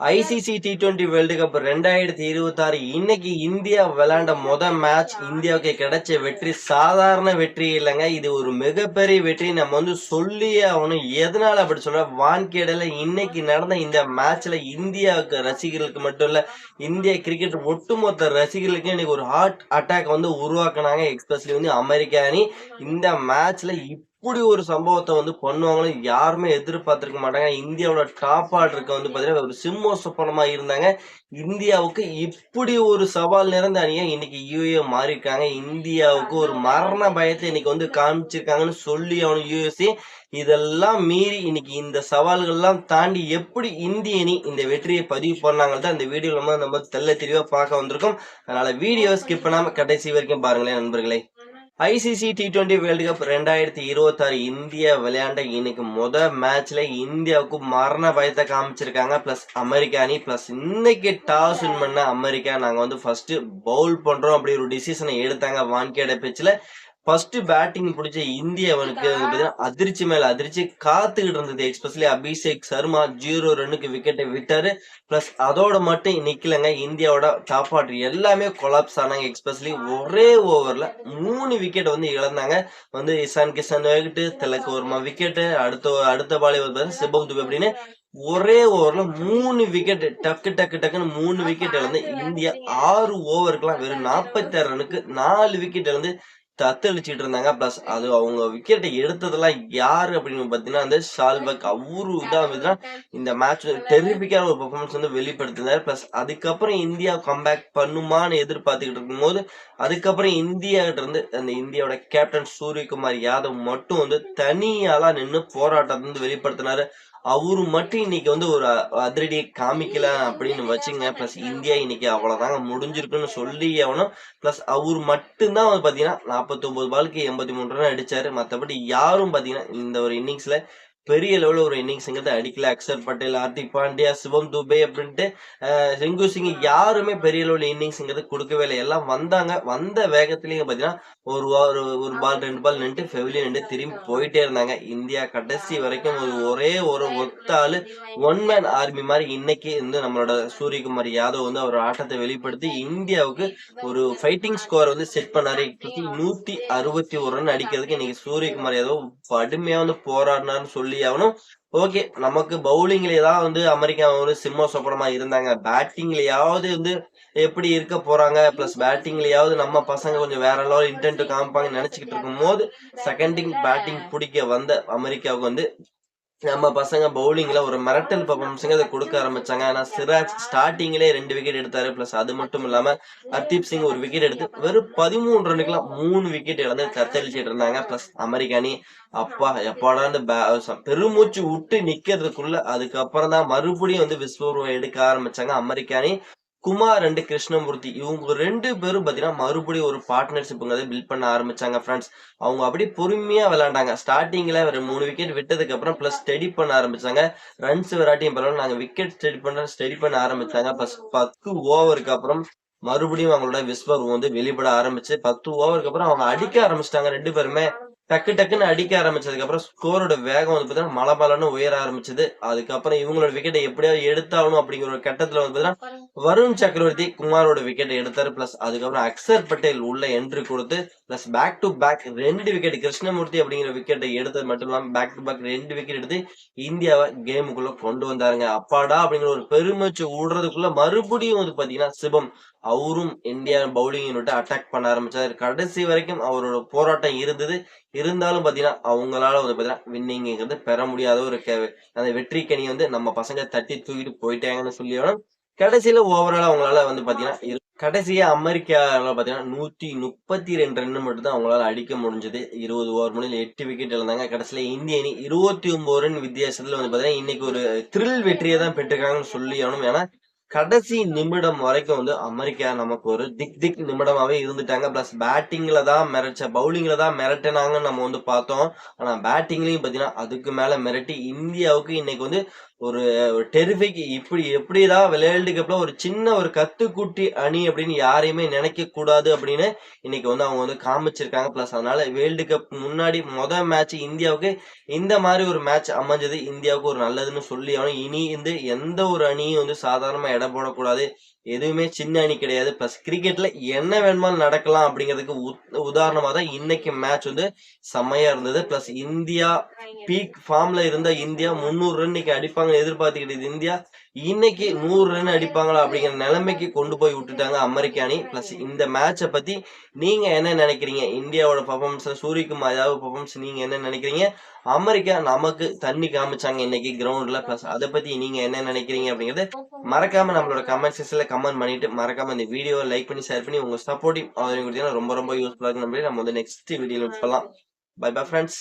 ICC T twenty world cup ரெண்டாயிரத்தி இருபத்தி ஆறு இன்னைக்கு இந்தியா விளையாண்ட முத மேட்ச் இந்தியாவுக்கு கிடைச்ச வெற்றி சாதாரண வெற்றி இல்லைங்க. இது ஒரு மிகப்பெரிய வெற்றி. நம்ம வந்து சொல்லியே ஆகணும். எதனால அப்படி சொல்ற வான்கேடல இன்னைக்கு நடந்த இந்த மேட்ச்ல இந்தியாவுக்கு ரசிகர்களுக்கு மட்டும் இல்ல இந்திய கிரிக்கெட் ஒட்டுமொத்த ரசிகர்களுக்கு இன்னைக்கு ஒரு ஹார்ட் அட்டாக் வந்து உருவாக்குனாங்க. எக்ஸ்பெஷலி வந்து அமெரிக்கா அணி. இந்த மேட்ச்ல இப்படி ஒரு சம்பவத்தை வந்து பண்ணுவாங்கன்னு யாருமே எதிர்பார்த்துருக்க மாட்டாங்க. இந்தியாவோட டாப் ஆர்டருக்கு வந்து பார்த்தீங்கன்னா ஒரு சிம்மோ சொப்பனமா இருந்தாங்க. இந்தியாவுக்கு இப்படி ஒரு சவால் நிறைந்த அணியை இன்னைக்கு யூஏ மாறியிருக்காங்க. இந்தியாவுக்கு ஒரு மரண பயத்தை இன்னைக்கு வந்து காமிச்சிருக்காங்கன்னு சொல்லி அவனு யூஎஸ்ஏ இதெல்லாம் மீறி இன்னைக்கு இந்த சவால்கள்லாம் தாண்டி எப்படி இந்திய அணி இந்த வெற்றியை பதிவு பண்ணாங்கள்தான் இந்த வீடியோல நம்ம நம்ம தெல்ல தெளிவாக பார்க்க வந்திருக்கோம். அதனால வீடியோ ஸ்கிப் பண்ணாமல் கடைசி வரைக்கும் பாருங்களேன் நண்பர்களே. ICC T twenty world cup ரெண்டாயிரத்தி இருபத்தாறு இந்தியா விளையாண்ட இன்னைக்கு முத மேட்ச்ல இந்தியாவுக்கு மரண பயத்தை காமிச்சிருக்காங்க. பிளஸ் அமெரிக்கா அணி பிளஸ் இன்னைக்கு டாஸ் வின் பண்ண அமெரிக்கா. நாங்க வந்து ஃபர்ஸ்ட் பவுல் பண்றோம். அப்படி ஒரு டிசிஷனை எடுத்தாங்க வான்கேட பிச்சில் ஃபர்ஸ்ட் பேட்டிங் பிடிச்ச இந்தியாவனுக்கு வந்து பாத்தீங்கன்னா அதிர்ச்சி மேல அதிர்ச்சி. காத்துக்கிட்டு இருந்தது எஸ்பெஷலி அபிஷேக் சர்மா ஜீரோ ரன்னுக்கு விக்கெட்டை விட்டாரு. பிளஸ் அதோட மட்டும் நிக்கலங்க இந்தியாவோட டாப் ஆர்டர் எல்லாமே கொலாப்ஸ் ஆனாங்க எஸ்பெஷலி ஒரே ஓவர்ல மூணு விக்கெட் வந்து இழந்தாங்க. வந்து இசான் கிஷன் விக்கெட்டு திலக் வர்மா விக்கெட்டு அடுத்த அடுத்த பாலி வந்து சிபம் துபே அப்படின்னு ஒரே ஓவர்ல மூணு விக்கெட் டக்கு டக்கு டக்குன்னு மூணு விக்கெட் இழந்து இந்தியா ஆறு ஓவருக்குலாம் வெறும் நாற்பத்தி ஆறு ரனுக்கு நாலு விக்கெட் இழந்து தத்தளிச்சுட்டு இருந்தாங்க பிளஸ் அது அவங்க விக்கெட்டை எடுத்ததெல்லாம் யாரு அப்படின்னு பாத்தீங்கன்னா அந்த ஷால்பக் அவரு தான் வந்து இந்த மேட்ச் டெரிபிக்கான ஒரு பெர்ஃபார்மன்ஸ் வந்து வெளிப்படுத்தினார். பிளஸ் அதுக்கப்புறம் இந்தியா கம்பேக் பண்ணுமான்னு எதிர்பார்த்துக்கிட்டு இருக்கும்போது அதுக்கப்புறம் இந்தியா கிட்ட இருந்து அந்த இந்தியாவோட கேப்டன் சூரியகுமார் யாதவ் மட்டும் வந்து தனியாலாம் நின்று போராட்டத்தை வந்து வெளிப்படுத்தினாரு. அவரு மட்டும் இன்னைக்கு வந்து ஒரு அதிரடியை காமிக்கல அப்படின்னு வச்சுங்க. பிளஸ் இந்தியா இன்னைக்கு அவ்வளவுதாங்க முடிஞ்சிருக்குன்னு சொல்லி ஆகணும். பிளஸ் அவர் மட்டும்தான் வந்து பாத்தீங்கன்னா நாற்பத்தி பாலுக்கு எண்பத்தி மூணு ரன் அடித்தார் மத்தபடி யாரும் பாத்தீங்கன்னா இந்த ஒரு இன்னிங்ஸில் பெரிய லெவலில் ஒரு இன்னிங்ஸ்ங்கிறத அடிக்கல. அக்ஷர் பட்டேல் ஹார்திக் பாண்டியா சிவம் துபே அப்படின்ட்டு அஹ், ரிங்கு சிங் யாருமே பெரிய லெவலில் இன்னிங்ஸ்ங்கிறது கொடுக்கவே இல்லை. எல்லாம் வந்தாங்க. வந்த வேகத்திலேயே பார்த்தீங்கன்னா ஒரு ஒரு ஒரு பால் ரெண்டு பால் நின்று ஃபெவிலியன் நின்று திரும்பி போயிட்டே இருந்தாங்க. இந்தியா கடைசி வரைக்கும் ஒரு ஒரே ஒரு ஒத்தாள் ஒன் மேன் ஆர்மி மாதிரி இன்னைக்கு வந்து நம்மளோட சூரியகுமார் யாதவ் வந்து அவர் ஆட்டத்தை வெளிப்படுத்தி இந்தியாவுக்கு ஒரு ஃபைட்டிங் ஸ்கோர் வந்து செட் பண்ணாரு. நூற்றி நூத்தி அறுபத்தி ஒரு ரன் அடிக்கிறதுக்கு இன்னைக்கு சூரியகுமார் யாதவ் கடுமையாக வந்து போராடினார்னு சொல்லி ஆகணும் ஓகே நமக்கு பவுலிங்ல தான் வந்து அமெரிக்கா ஒரு சிம்ம சொப்பனமா இருந்தாங்க. பேட்டிங்லயாவது வந்து எப்படி இருக்க போறாங்க? பிளஸ் பேட்டிங்லயாவது நம்ம பசங்க கொஞ்சம் வேற லெவல் இன்டென்ட் காமிப்பாங்கன்னு நினைச்சுக்கிட்டு இருக்கும் போது செகண்டிங் பேட்டிங் பிடிக்க வந்த அமெரிக்காவுக்கு வந்து நம்ம பசங்க பவுலிங்ல ஒரு மிரட்டல் பர்ஃபார்மன்ஸுங்க அதை கொடுக்க ஆரம்பிச்சாங்க. ஆனா சிராஜ் ஸ்டார்டிங்லேயே ரெண்டு விக்கெட் எடுத்தாரு. பிளஸ் அது மட்டும் இல்லாம ஹர்தீப் சிங் ஒரு விக்கெட் எடுத்து வெறும் பதிமூணு ரன்னுக்குலாம் மூணு விக்கெட் இழந்து தத்தளிச்சிட்டு இருந்தாங்க. பிளஸ் அமெரிக்கானி அப்பா எப்பாடான்னு பெருமூச்சு விட்டு நிக்கிறதுக்குள்ள அதுக்கப்புறம் தான் மறுபடியும் வந்து விஸ்வரூபம் எடுக்க ஆரம்பிச்சாங்க. அமெரிக்கானி குமார் ரெண்டு கிருஷ்ணமூர்த்தி இவங்க ரெண்டு பேரும் பாத்தீங்கன்னா மறுபடியும் ஒரு பார்ட்னர்ஷிப்புங்கிறத பில்ட் பண்ண ஆரம்பிச்சாங்க ஃப்ரெண்ட்ஸ் அவங்க அப்படியே பொறுமையா விளாண்டாங்க ஸ்டார்டிங்ல ஒரு மூணு விக்கெட் விட்டதுக்கு அப்புறம் ப்ளஸ் ஸ்டடி பண்ண ஆரம்பிச்சாங்க. ரன்ஸ் விராட்டியும் பரவாயில்ல நாங்கள் விக்கெட் ஸ்டடி பண்ண ஸ்டடி பண்ண ஆரம்பிச்சாங்க. ப்ளஸ் பத்து ஓவருக்கு அப்புறம் மறுபடியும் அவங்களோட விஸ்வரூபம் வந்து வெளிப்பட ஆரம்பிச்சு பத்து ஓவருக்கு அப்புறம் அவங்க அடிக்க ஆரம்பிச்சிட்டாங்க ரெண்டு பேருமே. டக்கு டக்குன்னு அடிக்க ஆரம்பிச்சதுக்கு அப்புறம் ஸ்கோரோட வேகம் வந்து பார்த்தீங்கன்னா மலை மலைன்னு உயர ஆரம்பிச்சது. அதுக்கப்புறம் இவங்களோட விக்கெட்டை எப்படியாவது எடுத்தாகணும் அப்படிங்கிற ஒரு கட்டத்துல வந்து பார்த்தீங்கன்னா வருண் சக்கரவர்த்தி குமாரோட விக்கெட்டை எடுத்தாரு. பிளஸ் அதுக்கப்புறம் அக்சர் பட்டேல் உள்ள என்ட்ரி கொடுத்து பிளஸ் பேக் டு பேக் ரெண்டு விக்கெட் கிருஷ்ணமூர்த்தி அப்படிங்கிற விக்கெட்டை எடுத்தது மட்டும் இல்லாம பேக் டு பேக் ரெண்டு விக்கெட் எடுத்து இந்தியாவை கேமுக்குள்ள கொண்டு வந்தாருங்க. அப்பாடா அப்படிங்கிற ஒரு பெருமைச்சு விடுறதுக்குள்ள மறுபடியும் வந்து பாத்தீங்கன்னா சிவம் அவரும் இந்தியா பவுலிங்கை விட்டு அட்டாக் பண்ண ஆரம்பிச்சாரு. கடைசி வரைக்கும் அவரோட போராட்டம் இருந்தது. இருந்தாலும் பார்த்தீங்கன்னா அவங்களால வந்து பார்த்தீங்கன்னா வின்னிங்கிறது பெற முடியாத ஒரு கே- அந்த வெற்றி கனியை வந்து நம்ம பசங்க தட்டி தூக்கிட்டு போயிட்டாங்கன்னு சொல்லி கடைசியில ஓவரால் அவங்களால வந்து பாத்தீங்கன்னா கடைசியாக கடைசியா பார்த்தீங்கன்னா பாத்தீங்கன்னா நூத்தி முப்பத்தி ரெண்டு ரன் மட்டும் தான் அவங்களால அடிக்க முடிஞ்சது. இருபது ஓவர் முடியல எட்டு விக்கெட் இழந்தாங்க. கடைசியில இந்திய அணி இருபத்தி ஒன்பது ரன் வித்தியாசத்துல வந்து பாத்தீங்கன்னா இன்னைக்கு ஒரு த்ரில் வெற்றியை தான் பெற்றிருக்காங்கன்னு சொல்லி ஆகணும் ஏன்னா கடைசி நிமிடம் வரைக்கும் வந்து அமெரிக்கா நமக்கு ஒரு திக் திக் நிமிடமாவே இருந்துட்டாங்க. பிளஸ் பேட்டிங்ல தான் மிரட்ச பவுலிங்ல தான் மிரட்டினாங்கன்னு நம்ம வந்து பார்த்தோம். ஆனா பேட்டிங்லயும் பாத்தீங்கன்னா அதுக்கு மேல மிரட்டி இந்தியாவுக்கு இன்னைக்கு வந்து ஒரு டெரிஃபிக் இப்படி எப்படிதான் வேர்ல்டு கப்ல ஒரு சின்ன ஒரு கத்துக்குட்டி அணி அப்படின்னு யாரையுமே நினைக்க கூடாது அப்படின்னு இன்னைக்கு வந்து அவங்க வந்து காமிச்சிருக்காங்க. பிளஸ் அதனால வேர்ல்டு கப் முன்னாடி முத மேட்ச் இந்தியாவுக்கு இந்த மாதிரி ஒரு மேட்ச் அமைஞ்சது. இந்தியாவுக்கு ஒரு நல்லதுன்னு சொல்லி ஆகணும். இனி வந்து எந்த ஒரு அணியும் வந்து சாதாரணமா இடம் போடக்கூடாது. எதுவுமே சின்ன அணி கிடையாது. ப்ளஸ் கிரிக்கெட்ல என்ன வேணுமாலும் நடக்கலாம் அப்படிங்கிறதுக்கு உத்- உதாரணமாக தான் இன்னைக்கு மேட்ச் வந்து செம்மையா இருந்தது. ப்ளஸ் இந்தியா பீக் ஃபார்ம்ல இருந்த இந்தியா முந்நூறு ரன் இன்னைக்கு அடிப்பாங்க எதிர்பார்த்துக்கிட்டது இந்தியா. இன்னைக்கு நூறு ரன் அடிப்பாங்களா அப்படிங்கிற நிலைமைக்கு கொண்டு போய் விட்டுட்டாங்க அமெரிக்க அணி. ப்ளஸ் இந்த மேட்சை பற்றி நீங்கள் என்ன நினைக்கிறீங்க? இந்தியாவோட பர்ஃபார்மன்ஸில் சூரியகுமார் ஏதாவது பர்ஃபார்மன்ஸ் நீங்கள் என்ன நினைக்கிறீங்க? அமெரிக்கா நமக்கு தண்ணி காமிச்சாங்க இன்னைக்கு கிரவுண்ட்ல பிளஸ் அதை பத்தி நீங்க என்ன நினைக்கிறீங்க அப்படிங்கறது மறக்காம நம்மளோட கமெண்ட் செக்ஷன்ல கமெண்ட் பண்ணிட்டு மறக்காம இந்த வீடியோ லைக் பண்ணி ஷேர் பண்ணி உங்க சப்போர்ட்டிவ் ஆதரவு கொடுத்தீங்கன்னா ரொம்ப ரொம்ப யூஸ்ஃபுல்லா இருக்கு நம்ம வந்து நெக்ஸ்ட் வீடியோல பண்ணலாம் பை பை ஃப்ரெண்ட்ஸ்